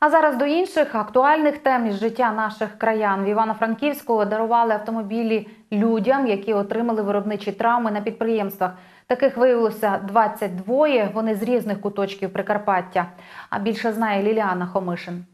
А зараз до інших актуальних тем із життя наших краян. В Івано-Франківську дарували автомобілі людям, які отримали виробничі травми на підприємствах. Таких виявилося 22, Вони з різних куточків Прикарпаття. А більше знає Ліліана Хомишин.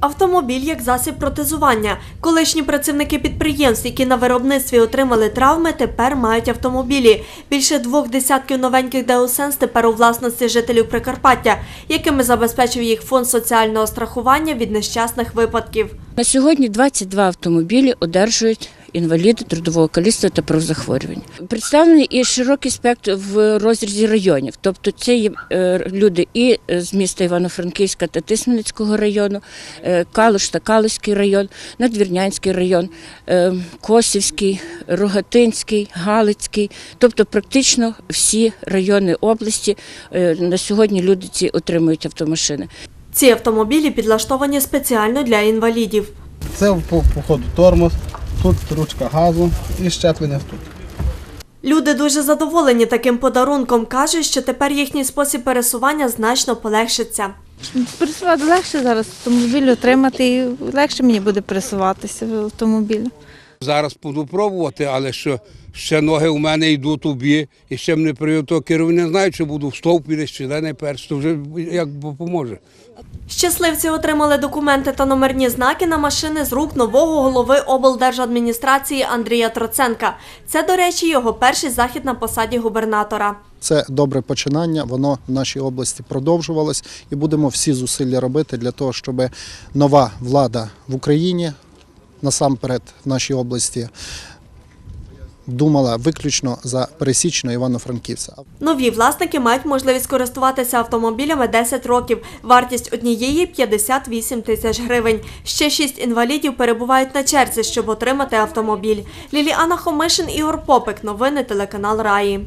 Автомобіль як засіб протезування. Колишні працівники підприємств, які на виробництві отримали травми, тепер мають автомобілі. Більше двох десятків новеньких Деосенс тепер у власності жителів Прикарпаття, якими забезпечив їх фонд соціального страхування від нещасних випадків. На сьогодні 22 автомобілі одержують інваліди трудового каліцтва та профзахворювань. Представлений і широкий спектр в розрізі районів, тобто це є е, люди і з міста Івано-Франківська та Тисменницького району, е, Калуш та Калуський район, Надвірнянський район, е, Косівський, Рогатинський, Галицький, тобто практично всі райони області е, на сьогодні люди ці отримують автомашини. Ці автомобілі підлаштовані спеціально для інвалідів. Це по походу тормоз, тут ручка газу і щеплення тут. Люди дуже задоволені таким подарунком. кажуть, що тепер їхній спосіб пересування значно полегшиться. Пересувати легше зараз автомобіль отримати і легше мені буде пересуватися в автомобілі. Зараз буду пробувати, але що ще ноги у мене йдуть у бі, і ще мене привів то керівник, не знаю, чи буду в стовпі десь, чи де не перш, то вже як допоможе. Щасливці отримали документи та номерні знаки на машини з рук нового голови облдержадміністрації Андрія Троценка. Це, до речі, його перший захід на посаді губернатора. Це добре починання, воно в нашій області продовжувалось, і будемо всі зусилля робити для того, щоб нова влада в Україні, насамперед в нашій області, думала виключно за пересічного Івано-Франківця. Нові власники мають можливість користуватися автомобілями 10 років. Вартість однієї 58 тисяч гривень. Ще шість інвалідів перебувають на черзі, щоб отримати автомобіль. Ліліана Хомишин, Ігор Попик. Новини телеканал Раї.